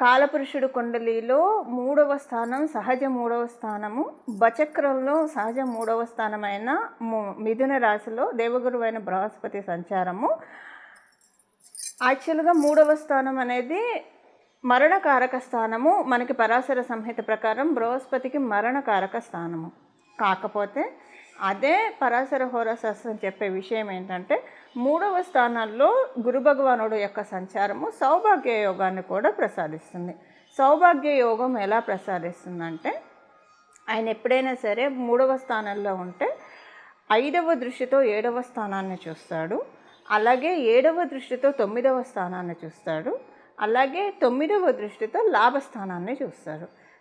కాలపురుషుడు కుండలిలో మూడవ స్థానం సహజ మూడవ స్థానము బచక్రంలో సహజ మూడవ స్థానమైన మిథున రాశిలో దేవగురువైన బృహస్పతి సంచారము. యాక్చువల్గా మూడవ స్థానం అనేది మరణకారక స్థానము. మనకి పరాశర సంహిత ప్రకారం బృహస్పతికి మరణకారక స్థానము. కాకపోతే అదే పరాశర హోరాశాస్త్రం చెప్పే విషయం ఏంటంటే మూడవ స్థానాల్లో గురు భగవానుడు యొక్క సంచారము సౌభాగ్య యోగాన్ని కూడా ప్రసాదిస్తుంది. సౌభాగ్య యోగం ఎలా ప్రసాదిస్తుందంటే ఆయన ఎప్పుడైనా సరే మూడవ స్థానంలో ఉంటే ఐదవ దృష్టితో ఏడవ స్థానాన్ని చూస్తాడు. అలాగే ఏడవ దృష్టితో తొమ్మిదవ స్థానాన్ని చూస్తాడు. అలాగే తొమ్మిదవ దృష్టితో లాభస్థానాన్ని చూస్తాడు.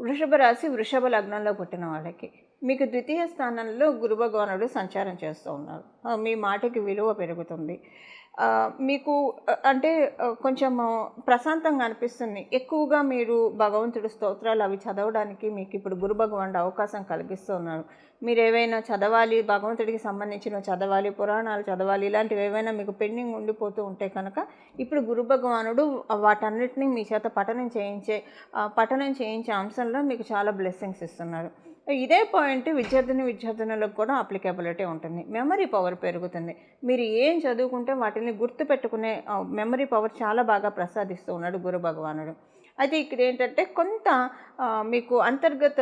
వృషభ రాశి వృషభ లగ్నంలో పుట్టిన వాళ్ళకి. మీకు ద్వితీయ స్థానంలో గురు భగవానుడు సంచారం చేస్తూ ఉన్నారు. మీ మాటకి విలువ పెరుగుతుంది. మీకు అంటే కొంచెం ప్రశాంతంగా అనిపిస్తుంది. ఎక్కువగా మీరు భగవంతుడు స్తోత్రాలు అవి చదవడానికి మీకు ఇప్పుడు గురు భగవానుడు అవకాశం కలిగిస్తున్నారు. మీరు ఏవైనా చదవాలి భగవంతుడికి సంబంధించిన చదవాలి పురాణాలు చదవాలి ఇలాంటివి ఏవైనా మీకు పెండింగ్ ఉండిపోతూ ఉంటే కనుక ఇప్పుడు గురు భగవానుడు వాటన్నిటిని మీ చేత పఠనం చేయించే పఠనం చేయించే అంశంలో మీకు చాలా బ్లెస్సింగ్స్ ఇస్తున్నారు. ఇదే పాయింట్ విద్యార్థిని విద్యార్థినులకు కూడా అప్లికేబిలిటీ ఉంటుంది. మెమరీ పవర్ పెరుగుతుంది. మీరు ఏం చదువుకుంటే వాటిని గుర్తుపెట్టుకునే మెమరీ పవర్ చాలా బాగా ప్రసాదిస్తూ ఉన్నాడు గురు భగవానుడు. అయితే ఇక్కడ ఏంటంటే కొంత మీకు అంతర్గత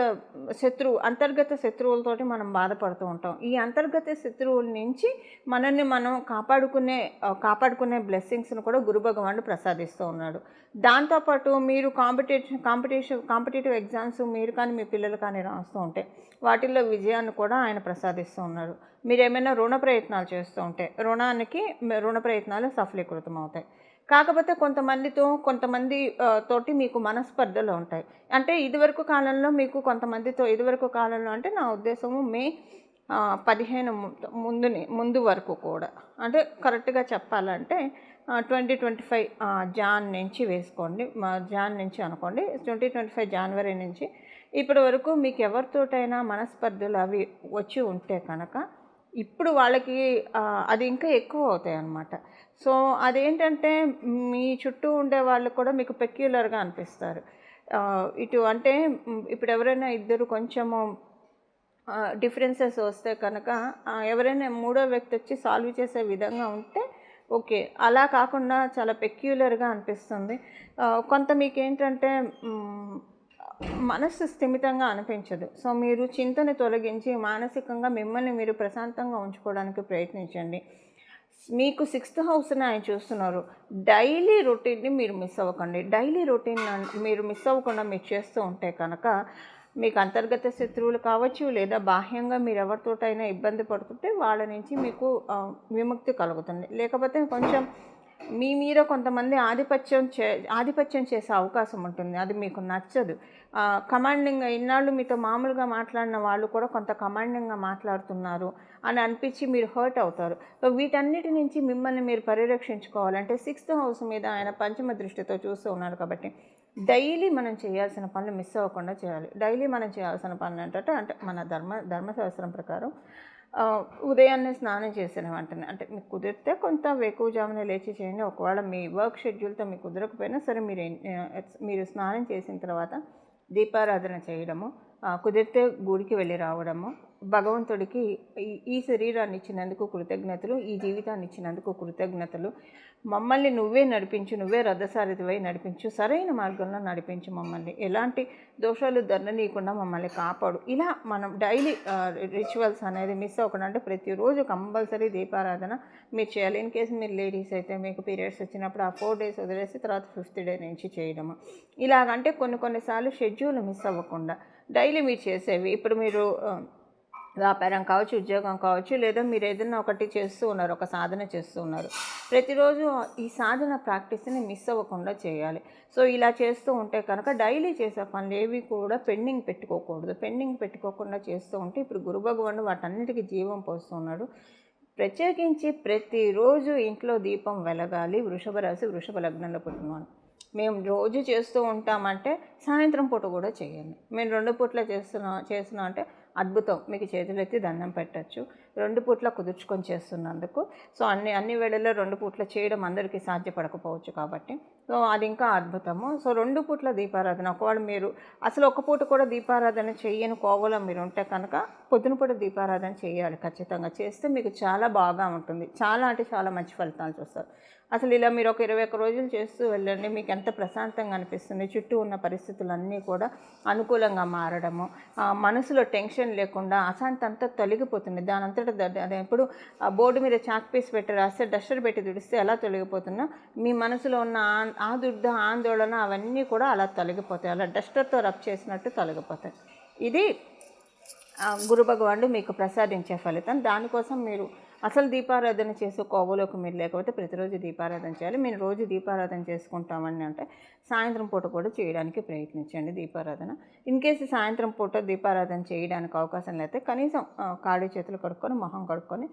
శత్రువు అంతర్గత శత్రువులతోటి మనం బాధపడుతూ ఉంటాం. ఈ అంతర్గత శత్రువుల నుంచి మనల్ని మనం కాపాడుకునే కాపాడుకునే బ్లెస్సింగ్స్ను కూడా గురు భగవానుడు ప్రసాదిస్తూ ఉన్నాడు. దాంతోపాటు మీరు కాంపిటేషన్ కాంపిటీషన్ కాంపిటేటివ్ ఎగ్జామ్స్ మీరు కానీ మీ పిల్లలు కానీ రాస్తూ ఉంటే వాటిల్లో విజయాన్ని కూడా ఆయన ప్రసాదిస్తూ ఉన్నారు మీరు ఏమైనా రుణ ప్రయత్నాలు చేస్తూ ఉంటే రుణానికి రుణ ప్రయత్నాలు సఫలీకృతం అవుతాయి కాకపోతే కొంతమందితో కొంతమంది తోటి మీకు మనస్పర్ధలు ఉంటాయి. అంటే ఇదివరకు కాలంలో మీకు కొంతమందితో ఇదివరకు కాలంలో అంటే నా ఉద్దేశము మే పదిహేను ముందునే ముందుని ముందు వరకు కూడా. అంటే కరెక్ట్గా చెప్పాలంటే ట్వంటీ ట్వంటీ ఫైవ్ జాన్ నుంచి వేసుకోండి. మా జాన్ నుంచి అనుకోండి. ట్వంటీ ట్వంటీ ఫైవ్ జనవరి నుంచి. ఇప్పటి వరకు మీకు ఎవరితోటైనా మనస్పర్ధలు అవి వచ్చి ఉంటే కనుక ఇప్పుడు వాళ్ళకి అది ఇంకా ఎక్కువ అవుతాయి అన్నమాట. సో అదేంటంటే మీ చుట్టూ ఉండే వాళ్ళు కూడా మీకు పెక్యులర్గా అనిపిస్తారు. ఇటు అంటే ఇప్పుడు ఎవరైనా ఇద్దరు కొంచెము డిఫరెన్సెస్ వస్తే కనుక ఎవరైనా మూడో వ్యక్తి వచ్చి సాల్వ్ చేసే విధంగా ఉంటే ఓకే. అలా కాకుండా చాలా పెక్యులర్గా అనిపిస్తుంది. కొంత మీకు ఏంటంటే మనస్సు స్థిమితంగా అనిపించదు. సో మీరు చింతను తొలగించి మానసికంగా మిమ్మల్ని మీరు ప్రశాంతంగా ఉంచుకోవడానికి ప్రయత్నించండి. మీకు సిక్స్త్ హౌస్ని ఆయన చూస్తున్నారు. డైలీ రొటీన్ని మీరు మిస్ అవ్వకండి. డైలీ రొటీన్ మీరు మిస్ అవ్వకుండా మీరు చేస్తూ ఉంటే కనుక మీకు అంతర్గత శత్రువులు కావచ్చు లేదా బాహ్యంగా మీరు ఎవరితోటైనా ఇబ్బంది పడుతుంటే వాళ్ళ నుంచి మీకు విముక్తి కలుగుతుంది. లేకపోతే కొంచెం మీ మీద కొంతమంది ఆధిపత్యం చే ఆధిపత్యం చేసే అవకాశం ఉంటుంది. అది మీకు నచ్చదు. కమాండింగ్ ఇన్నాళ్ళు మీతో మామూలుగా మాట్లాడిన వాళ్ళు కూడా కొంత కమాండింగ్గా మాట్లాడుతున్నారు అని అనిపించి మీరు హర్ట్ అవుతారు. సో వీటన్నిటి నుంచి మిమ్మల్ని మీరు పరిరక్షించుకోవాలంటే సిక్స్త్ హౌస్ మీద ఆయన పంచమ దృష్టితో చూస్తూ ఉన్నారు కాబట్టి డైలీ మనం చేయాల్సిన పనులు మిస్ అవ్వకుండా చేయాలి. డైలీ మనం చేయాల్సిన పనులు అంటే అంటే మన ధర్మ ధర్మశాస్త్రం ప్రకారం ఉదయాన్నే స్నానం చేసిన వెంటనే అంటే మీకు కుదిరితే కొంత వేకువజామున లేచి చేయండి. ఒకవేళ మీ వర్క్ షెడ్యూల్తో మీకు కుదరకపోయినా సరే మీరు మీరు స్నానం చేసిన తర్వాత దీపారాధన చేయడము కుదిరితే గుడికి వెళ్ళి రావడము భగవంతుడికి ఈ ఈ శరీరాన్ని ఇచ్చినందుకు కృతజ్ఞతలు ఈ జీవితాన్ని ఇచ్చినందుకు కృతజ్ఞతలు. మమ్మల్ని నువ్వే నడిపించు నువ్వే రథసారథివై నడిపించు సరైన మార్గంలో నడిపించు మమ్మల్ని. ఎలాంటి దోషాలు ధరనీయకుండా మమ్మల్ని కాపాడు. ఇలా మనం డైలీ రిచువల్స్ అనేది మిస్ అవ్వకుండా అంటే ప్రతిరోజు కంపల్సరీ దీపారాధన మీరు చేయాలి. ఇన్ కేసు మీరు లేడీస్ అయితే మీకు పీరియడ్స్ వచ్చినప్పుడు ఆ ఫోర్ డేస్ వదిలేసి తర్వాత ఫిఫ్త్ డే నుంచి చేయడము. ఇలాగంటే కొన్ని కొన్నిసార్లు షెడ్యూల్ మిస్ అవ్వకుండా డైలీ మీరు చేసేవి. ఇప్పుడు మీరు వ్యాపారం కావచ్చు ఉద్యోగం కావచ్చు లేదా మీరు ఏదైనా ఒకటి చేస్తూ ఉన్నారు ఒక సాధన చేస్తూ ఉన్నారు. ప్రతిరోజు ఈ సాధన ప్రాక్టీస్ని మిస్ అవ్వకుండా చేయాలి. సో ఇలా చేస్తూ ఉంటే కనుక డైలీ చేసే పనులు ఏవి కూడా పెండింగ్ పెట్టుకోకూడదు. పెండింగ్ పెట్టుకోకుండా చేస్తూ ఉంటే ఇప్పుడు గురు భగవానుడు వాటన్నిటికీ జీవం పోస్తున్నాడు. ప్రత్యేకించి ప్రతిరోజు ఇంట్లో దీపం వెలగాలి వృషభ రాశి వృషభ లగ్నంలో పుట్టినవాడు. మేము రోజు చేస్తూ ఉంటామంటే సాయంత్రం పూట కూడా చేయండి. మేము రెండు పూట్ల చేస్తున్నాం చేస్తున్నాం అంటే అద్భుతం. మీకు చేతులెత్తి దండం పెట్టచ్చు. రెండు పూట్ల కుదుర్చుకొని చేస్తున్నందుకు. సో అన్ని అన్ని వేళల్లో రెండు పూట్ల చేయడం అందరికీ సాధ్యపడకపోవచ్చు కాబట్టి సో అది ఇంకా అద్భుతము. సో రెండు పూట్ల దీపారాధన. ఒకవేళ మీరు అసలు ఒక పూట కూడా దీపారాధన చేయని కోవలో మీరు ఉంటే కనుక పొద్దున పూట దీపారాధన చేయాలి ఖచ్చితంగా. చేస్తే మీకు చాలా బాగా ఉంటుంది. చాలా అంటే చాలా మంచి ఫలితాలు చూస్తారు. అసలు ఇలా మీరు ఒక ఇరవై ఒక్క రోజులు చేస్తూ వెళ్ళండి. మీకు ఎంత ప్రశాంతంగా అనిపిస్తుంది. చుట్టూ ఉన్న పరిస్థితులన్నీ కూడా అనుకూలంగా మారడము. మనసులో టెన్షన్ లేకుండా అశాంతి అంతా తొలగిపోతుంది. దాని అంతటా ద- ఇప్పుడు ఆ బోర్డు మీద చాక్ పీస్ పెట్టి రాస్తే డస్టర్ పెట్టి తుడిస్తే ఎలా తొలగిపోతున్నా మీ మనసులో ఉన్న ఆ- ఆందోళన అవన్నీ కూడా అలా తొలగిపోతాయి. అలా డస్టర్తో రబ్ చేసినట్టు తొలగిపోతాయి. ఇది గురు భగవానుడు మీకు ప్రసాదించే ఫలితం. దానికోసం మీరు అసలు దీపారాధన చేసే కోవలోకి మీరు లేకపోతే ప్రతిరోజు దీపారాధన చేయాలి. మేము రోజు దీపారాధన చేసుకుంటామని అంటే సాయంత్రం పూట కూడా చేయడానికి ప్రయత్నించండి దీపారాధన. ఇన్ కేసు సాయంత్రం పూట దీపారాధన చేయడానికి అవకాశం లేకపోతే కనీసం కాడి చేతులు కడుక్కొని మొహం కడుక్కొని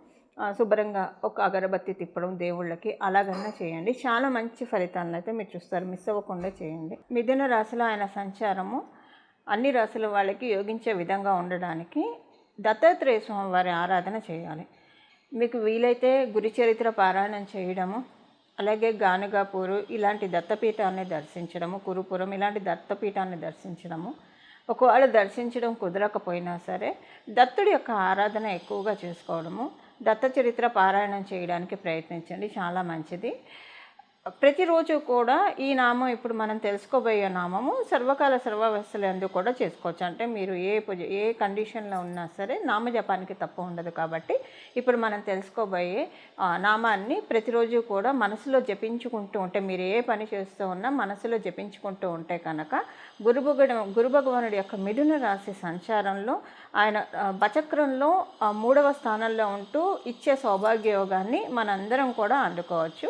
శుభ్రంగా ఒక అగరబత్తి తిప్పడం దేవుళ్ళకి అలాగన్నా చేయండి. చాలా మంచి ఫలితాలను అయితే మీరు చూస్తారు. మిస్ అవ్వకుండా చేయండి. మిథున రాశిలో ఆయన సంచారము అన్ని రాశుల వాళ్ళకి యోగించే విధంగా ఉండడానికి దత్తాత్రేయ స్వామి వారి ఆరాధన చేయాలి. మీకు వీలైతే గురి చరిత్ర పారాయణం చేయడము అలాగే గానుగాపూరు ఇలాంటి దత్తపీఠాన్ని దర్శించడము కురుపురం ఇలాంటి దత్తపీఠాన్ని దర్శించడము ఒకవేళ దర్శించడం కుదరకపోయినా సరే దత్తుడి యొక్క ఆరాధన ఎక్కువగా చేసుకోవడము దత్త చరిత్ర పారాయణం చేయడానికి ప్రయత్నించండి. చాలా మంచిది. ప్రతిరోజు కూడా ఈ నామం ఇప్పుడు మనం తెలుసుకోబోయే నామము సర్వకాల సర్వవస్థలందు కూడా చేసుకోవచ్చు. అంటే మీరు ఏ పూజ ఏ కండిషన్లో ఉన్నా సరే నామజపానికి తప్పు ఉండదు కాబట్టి ఇప్పుడు మనం తెలుసుకోబోయే నామాన్ని ప్రతిరోజు కూడా మనసులో జపించుకుంటూ ఉంటే మీరు ఏ పని చేస్తూ ఉన్నా మనసులో జపించుకుంటూ ఉంటే కనుక గురుభగ గురు భగవానుడి యొక్క మిథున రాశి సంచారంలో ఆయన బచక్రంలో మూడవ స్థానంలో ఉంటూ ఇచ్చే సౌభాగ్యయోగాన్ని మనందరం కూడా అందుకోవచ్చు.